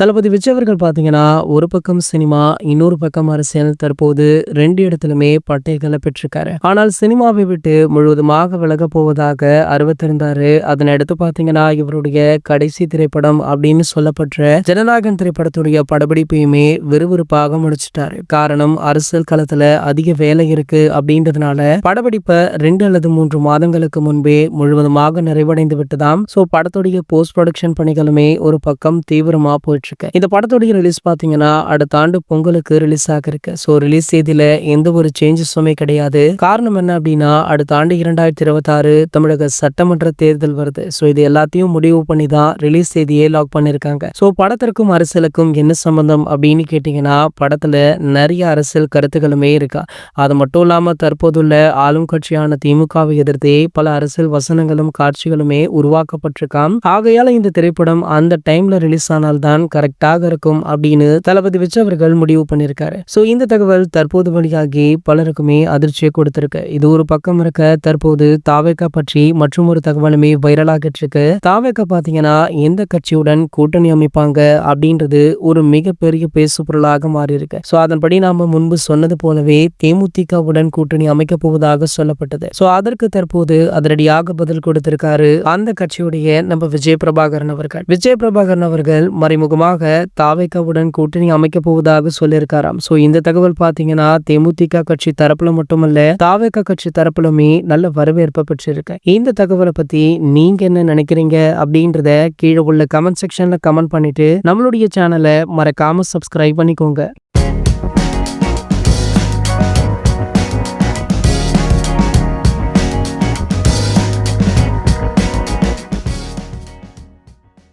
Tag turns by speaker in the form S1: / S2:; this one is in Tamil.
S1: தளபதி விஜய் அவர்கள் பார்த்தீங்கன்னா ஒரு பக்கம் சினிமா இன்னொரு பக்கம் அரசியல் தற்போது ரெண்டு இடத்துலுமே பட்டைகளை பெற்றிருக்காரு. ஆனால் சினிமாவை விட்டு முழுவதுமாக விலக போவதாக அறிவித்திருந்தாரு. அதனை அடுத்து பார்த்தீங்கன்னா இவருடைய கடைசி திரைப்படம் அப்படின்னு சொல்லப்பட்ட ஜனநாயகன் திரைப்படத்துடைய படப்பிடிப்பையுமே விறுவிறுப்பாக முடிச்சிட்டாரு. காரணம் அரசியல் களத்துல அதிக வேலை இருக்கு அப்படின்றதுனால படப்பிடிப்பை ரெண்டு அல்லது மூன்று மாதங்களுக்கு முன்பே முழுவதுமாக நிறைவடைந்து விட்டதாம் ஸோ படத்துடைய போஸ்ட் ப்ரொடக்ஷன் பணிகளுமே ஒரு பக்கம் தீவிரமா போயிட்டு இருக்கேன் இந்த படத்துடைய ரிலீஸ் பாத்தீங்கன்னா அடுத்த ஆண்டு பொங்கலுக்கு ரிலீஸ் ஆக இருக்கு. ஸோ ரிலீஸ் செய்தியில எந்த ஒரு சேஞ்சஸுமே கிடையாது. காரணம் என்ன அப்படின்னா அடுத்த ஆண்டு இரண்டாயிரத்தி இருபத்தாறு தமிழக சட்டமன்ற தேர்தல் வருது. ஸோ இது எல்லாத்தையும் முடிவு பண்ணி தான் ரிலீஸ் செய்தியே லாக் பண்ணிருக்காங்க. ஸோ படத்திற்கும் அரசியலுக்கும் என்ன சம்பந்தம் அப்படின்னு கேட்டீங்கன்னா படத்துல நிறைய அரசியல் கருத்துக்களுமே இருக்கா. அது மட்டும் இல்லாம தற்போதுள்ள ஆளும் கட்சியான திமுகவை எதிர்த்தே பல அரசியல் வசனங்களும் காட்சிகளுமே உருவாக்கப்பட்டிருக்காம். ஆகையால இந்த திரைப்படம் அந்த டைம்ல ரிலீஸ் ஆனால்தான் கரெக்டாக இருக்கும் அப்படின்னு தளபதி விஜய் அவர்கள் முடிவு பண்ணியிருக்காரு. ஸோ இந்த தகவல் தற்போது வழியாகி பலருக்குமே அதிர்ச்சியை கொடுத்திருக்கு. இது ஒரு பக்கம் இருக்க தற்போது தாவேக்கா பற்றி மற்றும் ஒரு தகவலுமே வைரலாகிட்டு இருக்கு. தாவேக்கா பாத்தீங்கன்னா எந்த கட்சியுடன் கூட்டணி அமைப்பாங்க அப்படின்றது ஒரு மிகப்பெரிய பேசு பொருளாக மாறி இருக்கு ஸோ அதன்படி நாம முன்பு சொன்னது போலவே தேமுதிகவுடன் கூட்டணி அமைக்க போவதாக சொல்லப்பட்டது. ஸோ அதற்கு தற்போது அதிரடியாக பதில் கொடுத்திருக்காரு அந்த கட்சியுடைய நம்ம விஜய் பிரபாகரன் அவர்கள். விஜய் பிரபாகரன் அவர்கள் மறைமுகமாக தாவேக்காவுடன் கூட்டணி அமைக்க போவதாக சொல்லியிருக்காராம். ஸோ இந்த தகவல் பார்த்தீங்கன்னா தேமுதிக கட்சி தரப்புல மட்டுமல்ல தாவேக்கா கட்சி தரப்புலுமே நல்ல வரவேற்பை பெற்றிருக்கு. இந்த தகவலை பத்தி நீங்க என்ன நினைக்கிறீங்க அப்படின்றத கீழே உள்ள கமெண்ட் செக்ஷன்ல கமெண்ட் பண்ணிட்டு நம்மளுடைய சேனலை மறக்காம சப்ஸ்கிரைப் பண்ணிக்கோங்க.